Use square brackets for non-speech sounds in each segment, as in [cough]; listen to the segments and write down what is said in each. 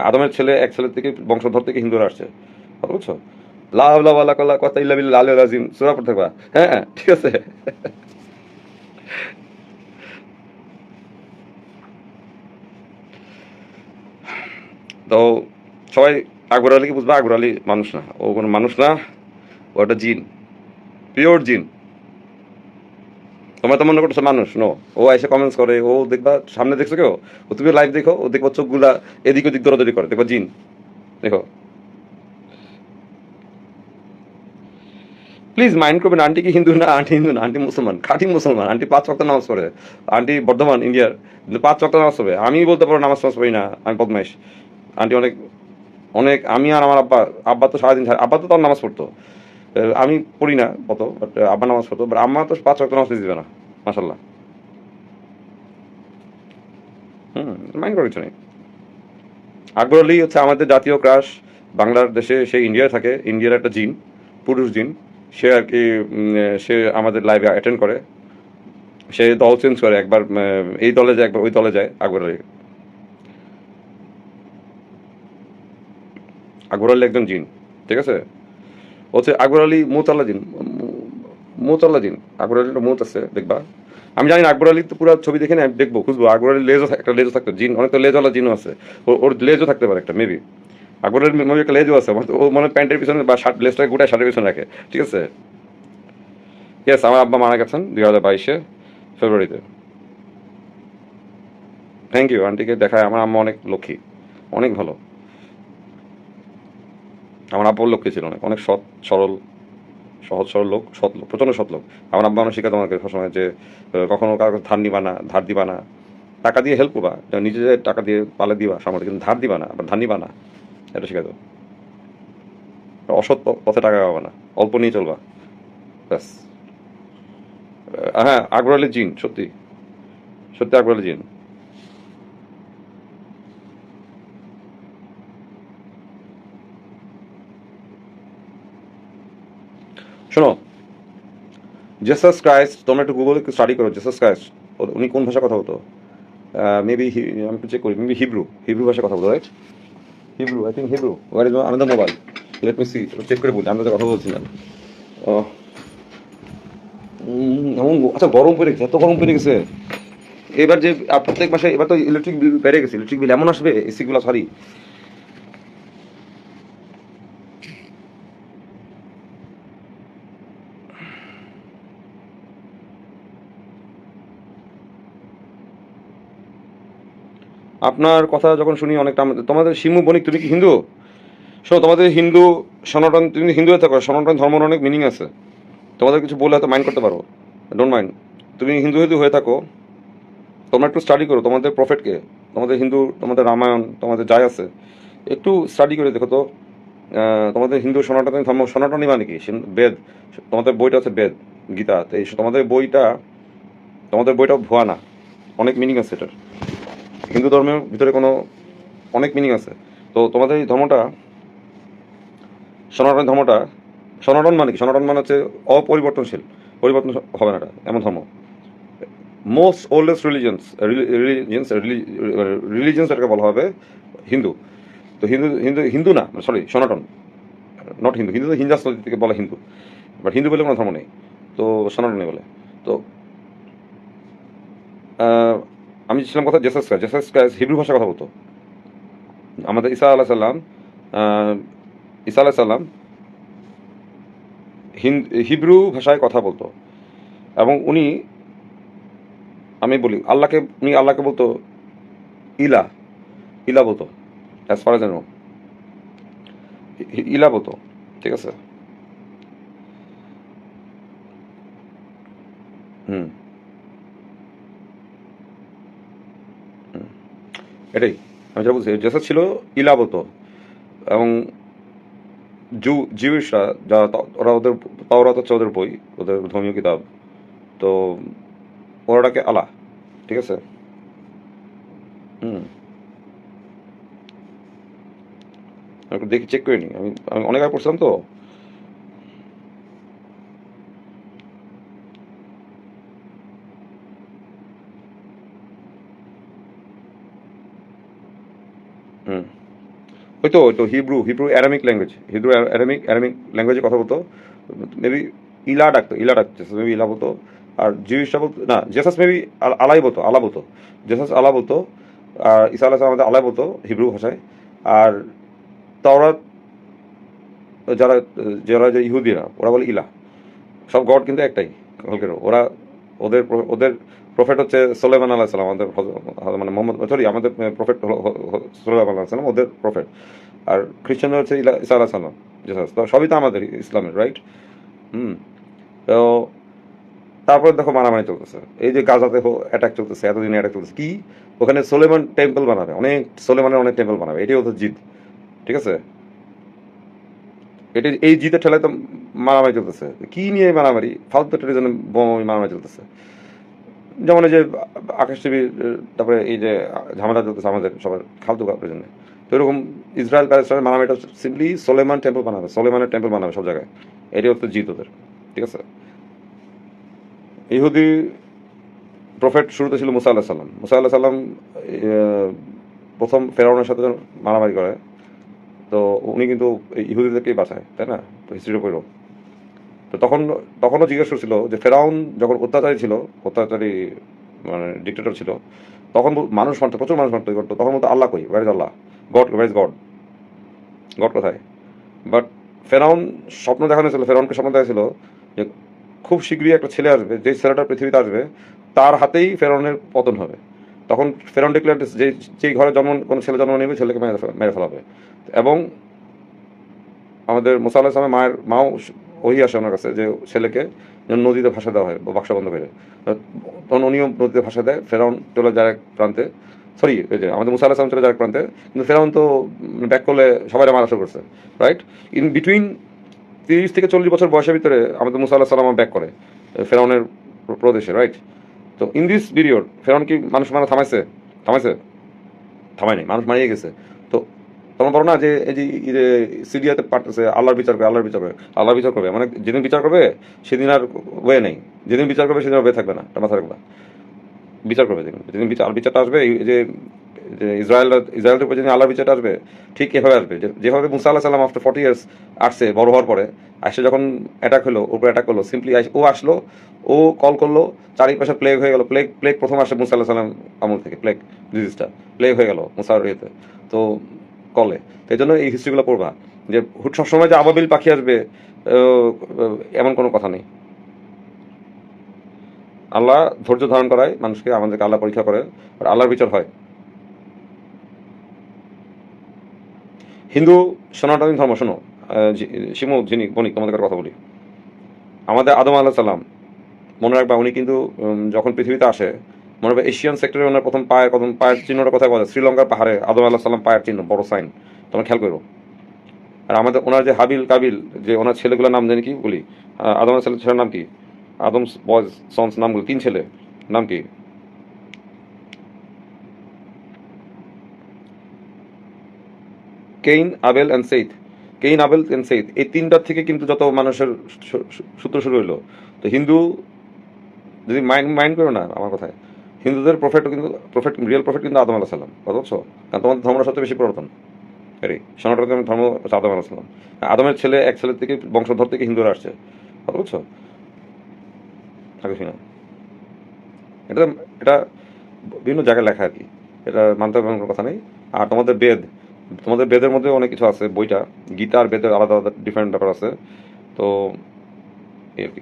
আদমের ছেলে এক ছেলের থেকে বংশধর থেকে হিন্দুরা আসছে। বুঝছ? কাল্লা কথা হ্যাঁ ঠিক আছে। তো সবাই মানুষ না। ও কোনো মানুষ না। ও একটা জিন। পিওর জিন। তোমার তো মনে করছ মানুষ নো ও এসে কমেন্টস করে, ও দেখবা, সামনে দেখছ কেউ? ও তুমি লাইভ দেখো, ও দেখবা চোখগুলা এদিক ওদিক দৌড়াদৌড়ি করে, দেখবা জিন। দেখো। প্লিজ মাইন্ড করবেন আন্টি কি হিন্দু না আন্টি হিন্দু না আন্টি মুসলমান, খাঁটি মুসলমান আন্টি পাঁচ ওয়াক্ত নামাজ পড়ে আন্টি বর্ধমান, ইন্ডিয়ার পাঁচ ওয়াক্ত নামাজ পড়ে। আমি বলতে পারব নামাজ টামাজ পড়ি না, আমি বদমাইশ। আন্টি অনেক অনেক, আমি আর আমার আব্বা আব্বা তো সারাদিন আব্বা তো তার নামাজ পড়তো। আমি পড়ি না কত বাট আব্বা নামাজ পড়তো বাট আম্মা তো পাঁচ ওয়াক্ত নামাজ দিবে না মাসাল্লাহ হুম মাইন্ড করার কিছু নেই। আকবর হচ্ছে আমাদের জাতীয় ক্রাশ বাংলার দেশে, সে ইন্ডিয়ায় থাকে ইন্ডিয়ার একটা জিন পুরুষ জিন সে আর কি সে আমাদের লাইভে অ্যাটেন্ড করে। সে দল চেঞ্জ করে, একবার এই দলে যায়, একবার ওই দলে যায় আকবর আলী একজন জিন ঠিক আছে? হচ্ছে আকবর আলী মোতাল্লা জিন আকবর আলীর মুত আছে, দেখবা। আমি জানি আকবর আলী তো পুরো ছবি দেখে না, আমি দেখব, খুঁজবো। আকবর আলীর লেজও একটা লেজও থাকতো, জিন, অনেক তো লেজওয়ালা জিনও আছে। ওর লেজও থাকতে পারে একটা মেবি আকবরের মনে একটা লেজও আছে, ও মনে প্যান্টের পিছনে বা শার্ট, লেজটাকে গোটায় শার্টের পিছনে রাখে, ঠিক আছে? ইয়েস আমার আব্বা মারা গেছেন, দুই হাজার বাইশে, ফেব্রুয়ারিতে। থ্যাংক ইউ আন্টিকে দেখায়, আমার আম্মা অনেক লক্ষ্মী, অনেক ভালো। আমার আব্বা লক্ষ্মী ছিল অনেক অনেক সৎ, সরল, সহজ, সরল লোক, সৎ লোক, প্রচণ্ড সৎ লোক। আমার আব্বা আমার শিখাতো আমাকে সবসময় যে কখনো কারও ধার নিবা না, ধার দিবা না। টাকা দিয়ে হেল্প করবা নিজে টাকা দিয়ে পালে দিবা সামনে কিন্তু ধার দিবা না ধার নিবা না, এটা শিখাতো। অসৎ পথে টাকা পাবা না, অল্প নিয়ে চলবা, ব্যাস। হ্যাঁ আকবর জিন, সত্যি। সত্যি আকবর জিন। শোনো জেসাস ক্রাইস্ট তোমরা একটু গুগলে স্টাডি করো জেসাস ক্রাইস্ট উনি কোন ভাষা কথা বলতো? মেবি আমি একটু চেক করি মেবি হিব্রু হিব্রু ভাষা কথা বলতো right Hebrew I think Hebrew war is another mobile let me see check করে বলছি আমি তো কথা বলছি না। ও, এমন আচ্ছা গরম পড়ে গেছে এত গরম পড়ে গেছে। এবার যে প্রত্যেক মাসে এবার তো ইলেকট্রিক বিল বেড়ে গেছে ইলেকট্রিক বিল এমন আসবে এসিগুলো সরি আপনার কথা যখন শুনি অনেকটা আমাদের- তোমাদের শিমু বণিক, তুমি কি হিন্দু? শোনো, তোমাদের হিন্দু সনাতন তুমি হিন্দু হয়ে থাকো, সনাতন ধর্মের অনেক মিনিং আছে। তোমাদের কিছু বলে হয়তো মাইন্ড করতে পারো। ডোন্ট মাইন্ড তুমি হিন্দু হিন্দু হয়ে থাকো। তোমরা একটু স্টাডি করো, তোমাদের প্রফেটকে তোমাদের হিন্দু, তোমাদের রামায়ণ, তোমাদের যাই আছে। একটু স্টাডি করে দেখো তো। তোমাদের হিন্দু সনাতন ধর্ম, সনাতনী মানে কি? বেদ। তোমাদের বইটা হচ্ছে বেদ, গীতা। এই তোমাদের বইটা তোমাদের বইটা ভুয়া না। অনেক মিনিং আছে এটার। হিন্দু ধর্মের ভিতরে কোনো অনেক মিনিং আছে। তো তোমাদের এই ধর্মটা, সনাতন ধর্মটা, সনাতন মানে কি? সনাতন মানে হচ্ছে অপরিবর্তনশীল। পরিবর্তন হবে না এটা, এমন ধর্ম। Most oldest religions religions religions এটাকে বলা হবে হিন্দু। তো হিন্দু হিন্দু হিন্দু না সরি সনাতন। নট হিন্দু হিন্দু হিন্দাস থেকে বলে হিন্দু। বাট হিন্দু বলে কোনো ধর্ম নেই। তো সনাতনী বলে। তো আমি ছিলাম কথা Jesus Christ Jesus Christ Hebrew ভাষা কথা বলতো। আমাদের ঈসা আলাহ সাল্লাম ঈসা আলাহ সাল্লাম হিব্রু ভাষায় কথা বলতো। এবং উনি, আমি বলি, আল্লাহকে, উনি আল্লাহকে বলতো ইলা ইলা বলতো অ্যাজ ফার এজ নো ইলা বলতো, ঠিক আছে? হুম। এটাই। আমি যেটা বলছি জেসাস ছিল ইলাবত এবং জু জিউসরা তা- ওরা ওদের, তাওরাত হচ্ছে ওদের বই, ওদের ধর্মীয় কিতাব। তো ওরা ওটাকে আলা, ঠিক আছে? হুম। দেখি চেক করে নিই। আমি আমি অনেক আগে পড়ছিলাম তো। ওই তো তো Hebrew Hebrew Aramaic language Hebrew Aramaic Aramaic ল্যাঙ্গুয়েজে কথা বলতো। মেবি ইলা ডাকতো ইলা ডাকতো মেবি ইলা বলতো। আর জিউসটা বলতো, না জেসাস মেবি আলাই বলতো, আলা বলতো। জেসাস আলা বলতো, আর ইসা আলাহ আমাদের আলাই বলতো হিব্রু ভাষায়। আর তাওরাত যারা যারা যে ইহুদিরা, ওরা বলে ইলা। সব গড কিন্তু একটাই ওরা ওদের ওদের প্রফেট হচ্ছে সোলেমান আলাহ সালাম, আমাদের মানে মোহাম্মদ সরি আমাদের প্রফেট সোলেমান আলাহ সালাম, ওদের প্রফেট। আর খ্রিস্টানরা হচ্ছে ইসা আলাহ সালাম জেসাস সবই তো আমাদের ইসলামের রাইট হুম। তো তারপরে দেখো মারামারি চলতেছে। এই যে গাজাতে অ্যাটাক চলতেছে, এতদিন অ্যাটাক চলতেছে। কি? ওখানে সোলেমান টেম্পল বানাবে। অনেক সোলেমানের অনেক টেম্পল বানাবে। এটাই ওদের জিদ, ঠিক আছে? এটা এই জিতের ঠেলায় তো মারামারি চলতেছে। কি নিয়ে মারামারি? ফালতু টেরিজম বোম মারামারি চলতেছে। যেমন এই যে আকাশ টিভি তারপরে এই যে ঝামেলা চলতেছে আমাদের সবার ফালতু কাপড়ের জন্য। তো এরকম ইসরায়েল প্যালেস্টাইনের মারামারিটা সিম্পলি সোলেমান টেম্পল বানাবে, সোলেমানের টেম্পল বানাবে সব জায়গায়। এটাই হচ্ছে জিত ওদের, ঠিক আছে? ইহুদি প্রফেট শুরুতে ছিল মুসা আল্লাহ সাল্লাম মুসা আল্লাহ সাল্লাম প্রথম ফেরাউনের সাথে মারামারি করে। তো উনি কিন্তু ইহুদিদেরকেই বাঁচায়, তাই না? হিস্ট্রিটা পড়ো তো তখন, তখনও জিজ্ঞেস করছিল যে ফেরাউন যখন অত্যাচারী ছিল, অত্যাচারী মানে ডিক্টেটর ছিল, তখন মানুষ মানতে, প্রচুর মানুষ মানতে করতো তখন বলতো, আল্লাহ কই? Where is Allah? God where is God God কোথায়? বাট ফেরাউন স্বপ্ন দেখানো ছিল, ফেরাউনকে স্বপ্ন দেখাছিল যে খুব শীঘ্রই একটা ছেলে আসবে যে ছেলেটা পৃথিবীতে আসবে, তার হাতেই ফেরাউনের পতন হবে। তখন ফেরাউন ডিক্লেয়ার যে যেই ঘরে জন্ম, কোনো ছেলে জন্ম নেবে, ছেলেকে মেরে মেরে ফেলা হবে। এবং আমাদের মোসা আল্লাহ ইসলামের মায়ের মাও ওই আসে ওনার কাছে যে ছেলেকে নদীতে ভাসা দেওয়া হয় বাক্সা বন্ধ করে। তখন উনিও নদীতে ভাসা দেয়, ফেরাউন চলে যায় এক প্রান্তে। সরি যে আমাদের মুসা আল্লাহ চলে যায় এক প্রান্তে, কিন্তু ফেরাউন তো ব্যাক করলে সবাই মারা শুরু করছে রাইট ইন বিটুইন তিরিশ থেকে চল্লিশ বছর বয়সের ভিতরে আমাদের মুসা আল্লাহ সাল্লাম ব্যাক করে ফেরাউনের প্রদেশে রাইট তো ইন দিস পিরিয়ড ফেরাউন কি মানুষ মারা থামাইছে? থামাইছে? থামায়নি, মানুষ মারিয়ে গেছে। তোমার বলো না যে এই যে সিরিয়াতে আল্লাহর বিচার করে আল্লাহর বিচার করে আল্লাহর বিচার করবে। মানে যেদিন বিচার করবে, সেদিন আর ওয়ে নেই। যেদিন বিচার করবে, সেদিন আর ওয়ে থাকবে না এটা মাথা রাখবা। বিচার করবে যেদিন যেদিন বিচার বিচারটা আসবে, এই যে যে ইসরায়েল ইসরায়েলের উপর যেদিন আল্লাহর বিচারটা আসবে, ঠিক এভাবে আসবে। যেভাবে মুসা আল্লাহ সাল্লাম আফটার ফর্টি ইয়ার্স আসছে, বড় হওয়ার পরে আসে যখন অ্যাটাক হলো ওর উপর অ্যাটাক করল সিম্পলি ও আসলো, ও কল করল, চারিপাশে প্লেগ হয়ে গেল। প্লেগ প্লেগ প্রথম আসে মুসা আল্লাহ সাল্লাম আমল থেকে প্লেগ ডিজিজটা প্লেগ হয়ে গেল মুসার ইয়েতে। তো কলে। তো এই জন্য এই হিস্ট্রিগুলো পড়বা। যে হুট সবসময় যে আবাবিল পাখি আসবে এমন কোনো কথা নেই। আল্লাহ ধৈর্য ধারণ করায় মানুষকে, আমাদেরকে আল্লাহ পরীক্ষা করে, আর আল্লাহর বিচার হয়। হিন্দু সনাতনী ধর্ম, শোনো শিমু, যিনি, বণিক, তোমাদের কথা বলি। আমাদের আদম আল্লাহ সাল্লাম মনে রাখবা, উনি কিন্তু যখন পৃথিবীতে আসে মনে রাখবে এশিয়ান সেক্টরে ওনার প্রথম পায়ের প্রথম পায়ের চিহ্নটা পাওয়া যায় শ্রীলঙ্কার পাহাড়ে আদম আল্লাহ সাল্লাম পায়ের চিহ্ন, বড় সাইন তোমরা খেয়াল করো। আর আমাদের ওনার যে হাবিল কাবিল, যে ওনার ছেলেগুলোর নাম জানি কি বলি? আদম আল্লাহ ছেলের নাম কি? আদম বয়েজ সন্স নামগুলো, তিন ছেলে। নাম কি? Cain, Abel and Seth Cain, Abel and Seth এই তিনটার থেকে কিন্তু যত মানুষের সূত্র শুরু হইল। তো হিন্দু যদি মাইন্ড মাইন্ড করো না আমার কথায়। হিন্দুদের প্রফেট কিন্তু প্রফেট রিয়েল প্রফেট কিন্তু আদম আলাহ সাল্লাম কথা বলছো কারণ তোমাদের ধর্মটা সবচেয়ে বেশি পরিবর্তন। এরই সনাতন ধর্ম হচ্ছে আদম আলাহ সাল্লাম আদমের ছেলে এক ছেলের থেকে, বংশধর থেকে হিন্দুরা আসছে। কথা বলছো না এটা এটা বিভিন্ন জায়গায় লেখা আর কি। এটা মানতে হবে, কোনো কথা নেই। আর তোমাদের বেদ, তোমাদের বেদের মধ্যে অনেক কিছু আছে, বইটা। গীতা আর বেদের আলাদা আলাদা ডিফারেন্ট ব্যাপার আছে। তো, এই আর কি।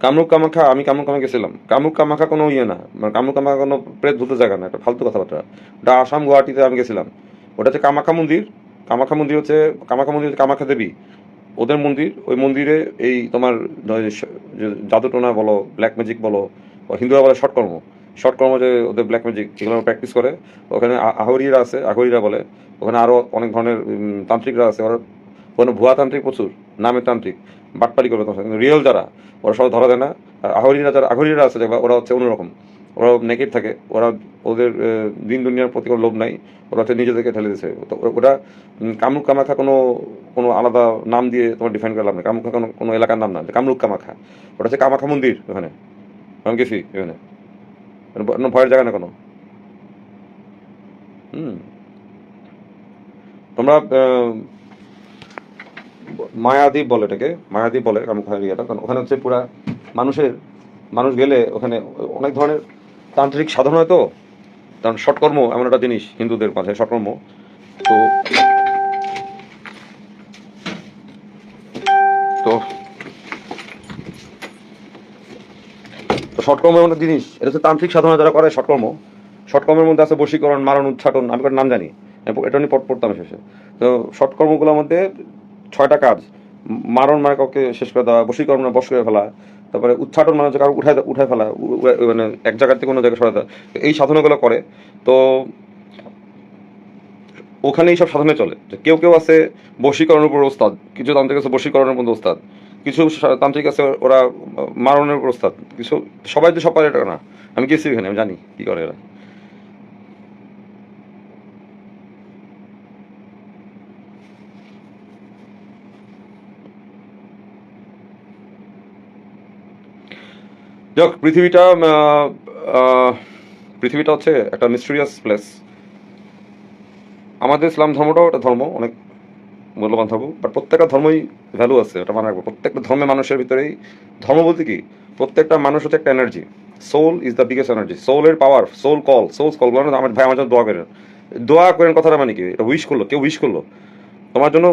কামরূপ কামাখ্যা, আমি কামরূপ কামাখ্যা গেছিলাম। কামরূপ কামাখ্যা কোনো ইয়ে না মানে কামরূপ কামাখ্যা কোনো প্রেত ভূত জায়গা না একটা ফালতু কথাবার্তা। ওটা আসাম গুয়াহাটিতে আমি গেছিলাম। ওটা হচ্ছে কামাখ্যা মন্দির। কামাখ্যা মন্দির হচ্ছে, কামাখ্যা মন্দির হচ্ছে কামাখ্যা দেবী। ওদের মন্দির, ওই মন্দিরে এই তোমার জাদুটোনা বলো ব্ল্যাক ম্যাজিক বলো হিন্দুরা বলে শর্টকর্ম শর্টকর্ম যে ওদের ব্ল্যাক ম্যাজিক এগুলো প্র্যাকটিস করে ওখানে আহরিরা আছে আহরিরা বলে ওখানে আরও অনেক ধরনের তান্ত্রিকরা আছে ওরা ওখানে ভুয়া তান্ত্রিক প্রচুর নামের তান্ত্রিক বাটপালি করবে তোমার কিন্তু রিয়েল যারা ওরা সব ধরা দেয় না আহরিরা যারা আহরিরা আছে যারা ওরা হচ্ছে অন্যরকম ওরা নেকেট থাকে ওরা ওদের দিন দুনিয়ার প্রতি কোনো লোভ নাই ওরা হচ্ছে নিজেদেরকে ঠেলে ও- ওটা উম, কামরূপ কামাখা কোনো কোনো আলাদা নাম দিয়ে তোমার ডিফাইন করে লাভ নেই কামরূপ কোনো কোনো এলাকার নাম না কামরূপ কামাখা ওটা হচ্ছে কামাখা মন্দির ওখানে আমি গেছি এখানে। ভয়ের জায়গা না কোনো? হুম। তোমরা মায়াদ্বীপ বলে এটাকে, মায়াদ্বীপ বলে কামুখার ইয়েটা কারণ ওখানে হচ্ছে পুরা মানুষের, মানুষ গেলে ওখানে অনেক ধরনের তান্ত্রিক সাধন হয় তো। কারণ ষটকর্ম এমন একটা জিনিস হিন্দুদের মাঝে ষটকর্ম তো তো তো ষটকর্ম এমন জিনিস, এটা হচ্ছে তান্ত্রিক সাধনা যারা করে ষটকর্ম ষটকর্মের মধ্যে আছে বশীকরণ, মারণ উচ্চাটন আমি নাম জানি। এটা নিয়ে পড়- পড়তাম শেষে। তো ষটকর্মগুলোর মধ্যে ছয়টা কাজ, মারণ মানে কাউকে শেষ করে দেওয়া, বশীকরণ মানে বশ করে ফেলা, তারপরে উচ্চাটন মানে হচ্ছে কাউকে উঠায় উঠায় ফেলা মানে এক জায়গা থেকে অন্য জায়গায় সরাতে দেওয়া। এই সাধনাগুলো করে, তো ওখানে এইসব সাধনে চলে। যে কেউ কেউ আছে বশীকরণের উপর ওস্তাদ, কিছু তান্ত্রিক আছে বশীকরণের মধ্যে ওস্তাদ। কিছু তান্ত্রিক আছে, ওরা মারণের প্রস্তাব। কিছু, সবাই তো সব পারে না। আমি গেছি এখানে আমি জানি কি করে এরা। যাক, পৃথিবীটা পৃথিবীটা হচ্ছে একটা মিস্টেরিয়াস প্লেস আমাদের ইসলাম ধর্মটাও একটা ধর্ম, অনেক মূল্যবান ধর্ম বাট প্রত্যেকটা ধর্মই ভ্যালু আছে, এটা মনে রাখব। প্রত্যেকটা ধর্মে মানুষের ভিতরেই, ধর্ম বলতে কি? প্রত্যেকটা মানুষ হচ্ছে একটা energy soul is the biggest energy সোলের power soul call souls call বলেন আমার ভাই আমার জন্য দোয়া করেন। দোয়া করেন কথাটা মানে কি? এটা উইশ করল, কেউ উইশ করল। তোমার জন্য,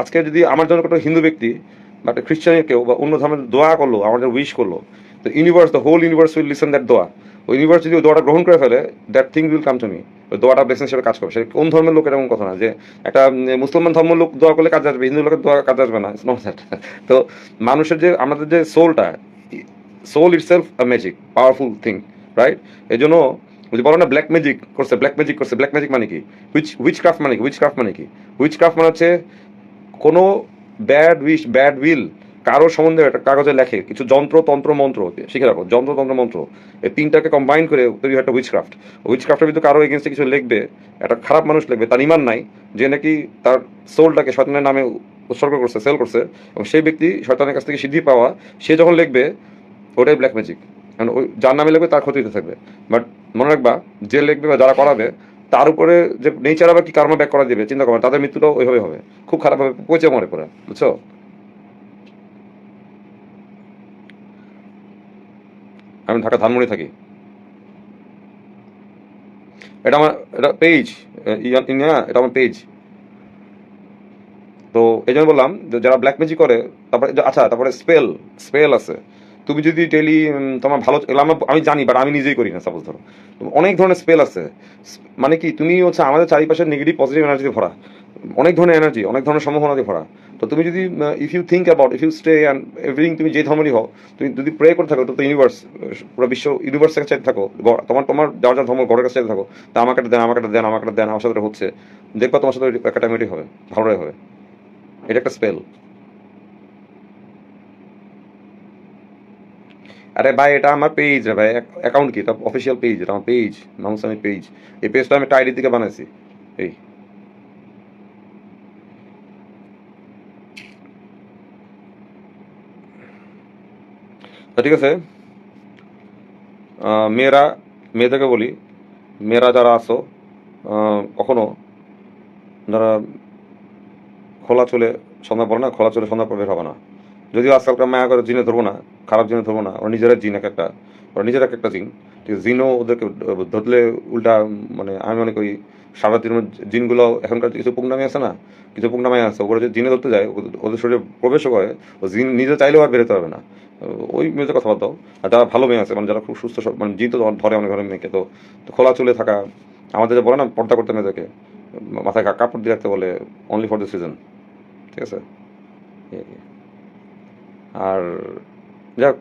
আজকে যদি আমার জন্য কোনো হিন্দু ব্যক্তি বা খ্রিস্টানের কেউ বা অন্য ধর্মের দোয়া করল, আমার জন্য উইশ করল তো universe the whole universe will listen that দোয়া। ওই ইউনিভার্স যদি দোয়াটা গ্রহণ করে ফেলে that thing will come to me ওই দোয়াটা ব্লেসিং হিসেবে কাজ করবে। সে কোন ধর্মের লোক এরকম কথা না, যে একটা মুসলমান ধর্মের লোক দোয়া করলে কাজ আসবে, হিন্দু লোকের দোয়া কাজ আসবে না নট দ্যাট [laughs] তো মানুষের যে, আমাদের যে সোলটা soul itself a magic powerful thing right এই জন্য ওই বলো না ব্ল্যাক ম্যাজিক করছে ব্ল্যাক ম্যাজিক করছে ব্ল্যাক ম্যাজিক মানে কি? হুইচ হুইচ ক্রাফট মানে কি? হুইচ ক্রাফট মানে কি? হুইচ ক্রাফট মানে হচ্ছে কোনো ব্যাড উইশ ব্যাড উইল কারোর সম্বন্ধে একটা কাগজে লেখে কিছু যন্ত্র, তন্ত্র, মন্ত্র, শিখে রাখো যন্ত্র, তন্ত্র, মন্ত্র। এই তিনটাকে কম্বাইন করে তৈরি একটা উইচ ক্রাফট উইচ ক্রাফটের ভিতরে কারও এগেনস্টে কিছু লিখবে, একটা খারাপ মানুষ লিখবে, তার ইমান নাই, যে নাকি তার সোলটাকে শয়তানের নামে উৎসর্গ করছে সেল করছে, এবং সেই ব্যক্তি শয়তানের কাছ থেকে সিদ্ধি পাওয়া, সে যখন লিখবে, ওটাই ব্ল্যাক ম্যাজিক কারণ ওই যার নামে লিখবে, তার ক্ষতি হতে থাকবে। বাট মনে রাখবা, যে লিখবে বা যারা করাবে, তার উপরে যে নেচার আবার কি কার্মা ব্যাক করা দিবে, চিন্তা করবে তাদের মৃত্যুটাও ওইভাবে হবে। খুব খারাপভাবে পচে মরে পড়ে, বুঝছ? আমি ঢাকা ধানমন্ডি থাকি। এটা আমার, এটা পেজ ইয়া এটা আমার পেজ তো এই জন্য বললাম যারা ব্ল্যাক ম্যাজিক করে, তারপরে আচ্ছা তারপরে স্পেল স্পেল আছে। তুমি যদি ডেলি তোমার ভালো আমি জানি বাট আমি নিজেই করি না সাপোজ ধরো। অনেক ধরনের স্পেল আছে। মানে কি, তুমি হচ্ছে আমাদের চারিপাশে নেগেটিভ পজিটিভ এনার্জিতে ভরা। অনেক ধরনের এনার্জি অনেক ধরনের সম্ভাবনাতে ভরা। তো তুমি যদি if you think about if you stay and everything তুমি যে ধর্মেরই হও, তুমি যদি প্রে করে থাকো তো ইউনিভার্স পুরো বিশ্ব ইউনিভার্সের কাছে থাকো তোমার তোমার যার যার ধর্ম ঘরের কাছে থাকো, তা আমাকে দেন আমাকে দেন আমাকে দেন, আমার সাথে হচ্ছে। দেখবা তোমার সাথে একাডেমিটি হবে, ভালোটাই হবে। এটা একটা স্পেল আরে ভাই, এটা আমার পেজ রে ভাই অ্যাকাউন্ট কি? এটা অফিসিয়াল পেজ এটা আমার পেজ মাহমুদ পেজ এই পেজটা আমি একটা আইডি থেকে বানাইছি। এই। ঠিক আছে? মেয়েরা, মেয়েদেরকে বলি, মেয়েরা যারা আসো কখনো যারা খোলা চলে সন্ধ্যা পড়ে না, খোলা চলে সন্ধ্যা পর বের হবে না। যদিও আজকালকার মায়া করে জিনে ধরবো না, খারাপ জিনে ধরবো না, ওরা নিজেরা জিন এক একটা, ওরা নিজেরা এক একটা জিন। ঠিক জিনও ওদেরকে ধরলে উল্টা মানে আমি মনে করি সারা দিন জিনগুলো এখনকার কিছু পুংনামি আছে না, কিছু পুংনামি আছে, ওগুলো যদি জিনে ধরতে যায় ওদের- শরীরে প্রবেশও করে, ও জিন নিজে চাইলেও আর বেরোতে পারবে না। ওই মেয়েদের কথা দাও। আর যারা ভালো মেয়ে আছে মানে যারা খুব সুস্থ মানে জিন তো ধরে অনেক ধরনের মেয়েকে, তো খোলা চুলে থাকা, আমাদের বলে না, পর্দা করতে মেয়েদেরকে মাথায় কাপড় দিয়ে রাখতে বলে অনলি ফর দ্য সিজন ঠিক আছে? আর যাক